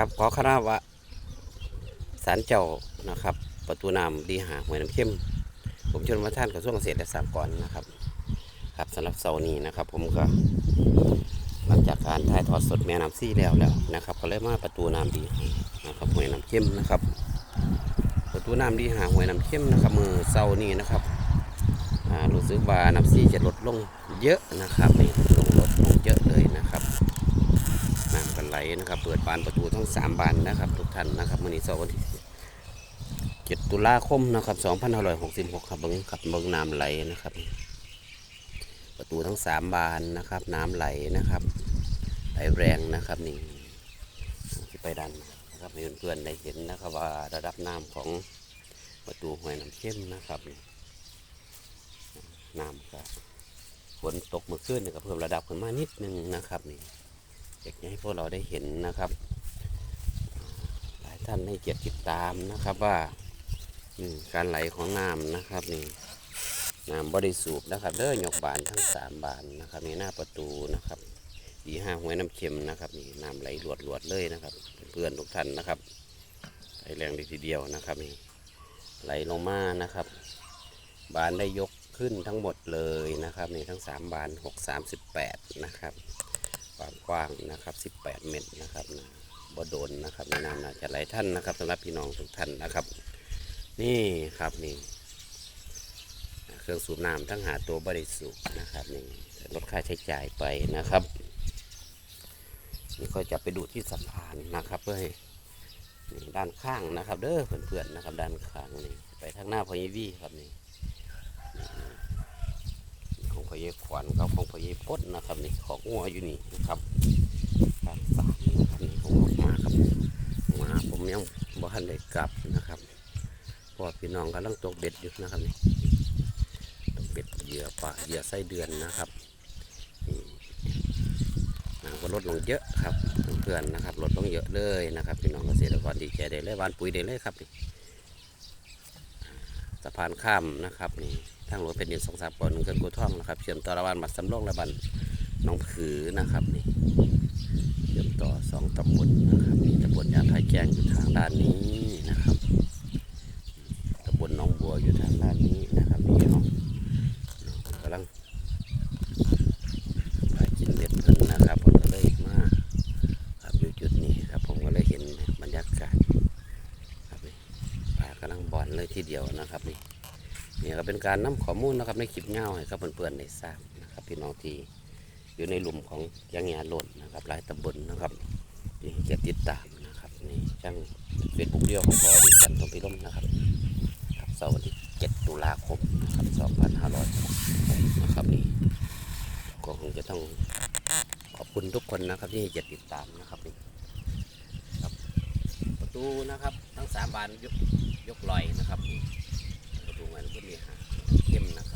ครับขอคารวะสารเจ้านะครับ ประตูน้ำดีหาหวยน้ำเข้ม ผมชนมาท่านกระทรวงเกษตรและสหกรณ์นะครับ ครับสำหรับเสาร์นี้นะครับ ผมก็หลังจากการถ่ายทอดสดแม่น้ำซี่แล้วแล้วนะครับ ก็เลยมาประตูน้ำดีหานะครับหวยน้ำเข้มนะครับ ประตูน้ำดีหาหวยน้ำเข้มนะครับมือเสาร์นี้นะครับรู้สึกว่าน้ำซี่จะลดลงเยอะนะครับนี่ลงลดลงเยอะเลยนะครับ น้ำกันไหลนะครับเปิดบานประตูทั้งสามบานนะครับทุกท่านนะครับมื้อนี้สาร์วันที่เจ็ดตุลาคมนะครับสองพันห้าร้อยหกสิบหกครับเบิ้งครับเบิ้งน้ำไหลนะครับ ประตูทั้งสามบานนะครับ น้ำไหลนะครับไหลแรงนะครับนี่ที่ไปดันนะครับให้เพื่อนๆได้เห็นนะครับว่าระดับน้ำของประตูห้วยน้ำเข้มนะครับนี่น้ำก็ฝนตกเมื่อคืนนี่ก็เพิ่มระดับขึ้นมานิดนึงนะครับนี่ อยากให้พวกเราได้เห็นนะครับ หลายท่านให้เกียรติติดตามนะครับว่าการไหลของน้ำนะครับนี่น้ำบริสุทธิ์นะครับเด้อยกบานทั้งสามบานนะครับนี่หน้าประตูนะครับดีห้าหวยน้ำเค็มนะครับนี่น้ำไหลหลวดหลวดเลยนะครับ เพื่อนทุกท่านนะครับไหลแรงเลยทีเดียวนะครับนี่ไหลลงมานะครับ บานได้ยกขึ้นทั้งหมดเลยนะครับนี่ทั้งสามบานหกสามสิบแปดนะครับ กว้างนะครับ 18 เมตรนะครับนะบ่โดนนะครับในน้ำน่าจะหลายท่านนะครับสำหรับพี่น้องทุกท่านนะครับ นี่ครับนี่เครื่องสูบน้ำทั้งหาตัวบริสุทธิ์นะครับนี่ลดค่าใช้จ่ายไปนะครับนี่ก็จะไปดูที่สะพานนะครับเพื่อให้ด้านข้างนะครับ เด้อเพื่อนๆนะครับ ด้านข้างนี่ไปทางหน้าพอยีวีครับนี่ นี่องพยีขวัญครับของพอยีพดนะครับนี่ของงัวอยู่นี่นะครับด้านสามนะครับนี่ผมออกมาครับมาผมยังบ่ทันได้กลับนะครับพ่อพี่น้องกำลังตกเบ็ดอยู่นะครับนี่ตกเบ็ดเหยื่อปลาเหยื่อไส้เดือนนะครับน้ำก็ลดลงเยอะครับเพื่อนๆนะครับลดลงเยอะเลยนะครับ พี่น้องเกษตรกรดีใจได้เลยหวานปุ๋ยได้เลยครับนี่ สะพานข้ามนะครับนี่ทางหลวงเป็นดินสองสามปอนหนึ่งเกินกูท่องนะครับเชื่อมต่อระหว่างบัดสำโรงและบันน้องผือนะครับนี่เชื่อมต่อสองตำบลนะครับนี่ตำบลยางไทยแจ้งอยู่ทางด้านนี้นะครับตำบลหน้องบัวอยู่ทางด้านนี้นะครับนี่เนาะกำลังไปกินเม็ดเพิ่นนะครับผมก็เลยมาครับอยู่จุดนี้ครับผมก็เลยเห็นบรรยากาศครับนี่ปลา กำลังบ่อนเลยทีเดียวนะครับนี่นี่ก็เป็นการนำข้อมูลนะครับในคลิปเงาให้กับเพื่อนๆได้ทราบนะครับพี่น้องที่อยู่ในหลุมของยางยาหล่นนะครับหลายตำบลนะครับที่เกียรติดตามนะครับนี่ช่างเฟซบุ๊กเดียวของพอดิฉันตรงพิร่มนะครับครับเสาร์วันที่7ตุลาคมนะครับ2500นะครับนี่ก็คงจะต้องขอบคุณทุกคนนะครับที่ให้เกียรติติดตามนะครับนี่ครับประตูนะครับทั้งสามบานยก ยกลอยนะครับนี่ประตูมันก็มีหาเข้มนะ